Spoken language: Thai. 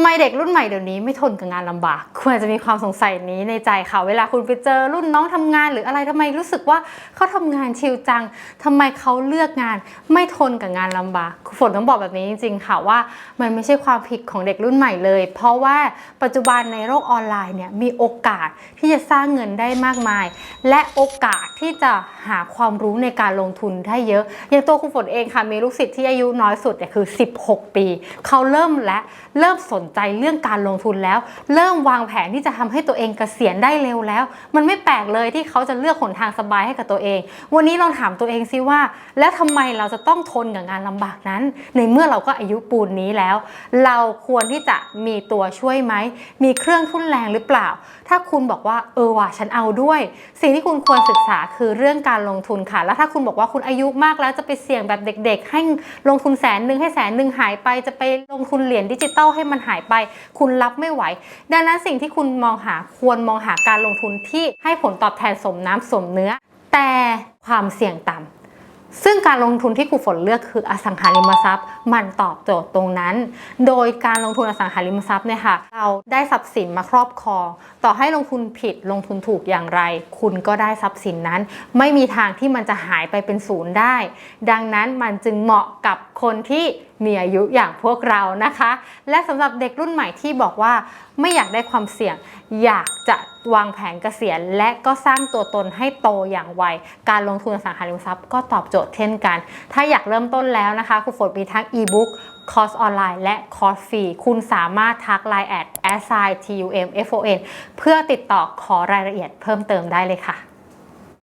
ำไมเด็กรุ่นใหม่เดี๋ยวนี้ไม่ทนกับงานลำบากคุณอาจจะมีความสงสัยนี้ในใจค่ะ เวลาคุณไปเจอรุ่นน้องทำงาน หรืออะไรทำไมรู้สึกว่าเขาทำงานชิลจังทำไมเขาเลือกงาน ไม่ทนกับงานลำบากฝนต้องบอกแบบนี้จริงๆค่ะว่า มันไม่ใช่ความผิดของเด็กรุ่นใหม่เลย เพราะว่าปัจจุบันในโลกออนไลน์เนี่ยมีโอกาสที่จะสร้างเงินได้มากมาย และโอกาส ที่จะหาความรู้ในการลงทุนได้เยอะอย่างตัวคุณฝนเองค่ะมีลูกศิษย์ที่อายุน้อยสุดเนี่ยคือ 16 ปี เขาเริ่มและเริ่มสนใจเรื่องการลงทุนแล้ว เริ่มวางแผนที่จะทำให้ตัวเองเกษียณได้เร็วแล้ว มันไม่แปลกเลยที่เขาจะเลือกหนทางสบายให้กับตัวเอง วันนี้เราถามตัวเองซิว่า แล้วทำไมเราจะต้องทนกับงานลำบากนั้น ในเมื่อเราก็อายุปูนนี้แล้ว เราควรที่จะมีตัวช่วยไหมมีเครื่องทุนแรงหรือเปล่า ถ้าคุณบอกว่าเออว่ะฉันเอาด้วย สิ่งที่คุณควรศึกษาคือเรื่องการลงทุนค่ะ แล้วถ้าคุณบอกว่าคุณอายุมากแล้วจะไปเสี่ยงแบบเด็ก ๆ ให้ลงทุนแสนหนึ่งให้แสนหนึ่งหายไป จะไปลงทุนเหรียญดิจิตอลให้มันหายไป คุณรับไม่ไหว ดังนั้นสิ่งที่คุณมองหาควรมองหาการลงทุนที่ให้ผลตอบแทนสมน้ำสมเนื้อ แต่ความเสี่ยงต่ำ ซึ่งการลงทุนที่ครูฝนเลือกคืออสังหาริมทรัพย์ มันตอบโจทย์ตรงนั้น โดยการลงทุนอสังหาริมทรัพย์เนี่ยค่ะ เราได้ทรัพย์สินมาครอบครอง ต่อให้ลงทุนผิดลงทุนถูกอย่างไร คุณก็ได้ทรัพย์สินนั้น ไม่มีทางที่มันจะหายไปเป็นศูนย์ได้ ดังนั้นมันจึงเหมาะกับคนที่มีอายุอย่างพวกเรานะคะ และสำหรับเด็กรุ่นใหม่ที่บอกว่า ไม่อยากได้ความเสี่ยง อยากจะวางแผนเกษียณ และก็สร้างตัวตนให้โตอย่างไว การลงทุนสังหาริมทรัพย์ก็ตอบโจทย์เช่นกัน ถ้าอยากเริ่มต้นแล้วนะคะครูฝนมีทั้งอีบุ๊กคอร์สออนไลน์และคอร์สฟรี คุณสามารถทัก Line แอด s i t u m f o n เพื่อติดต่อขอรายละเอียดเพิ่มเติมได้เลยค่ะ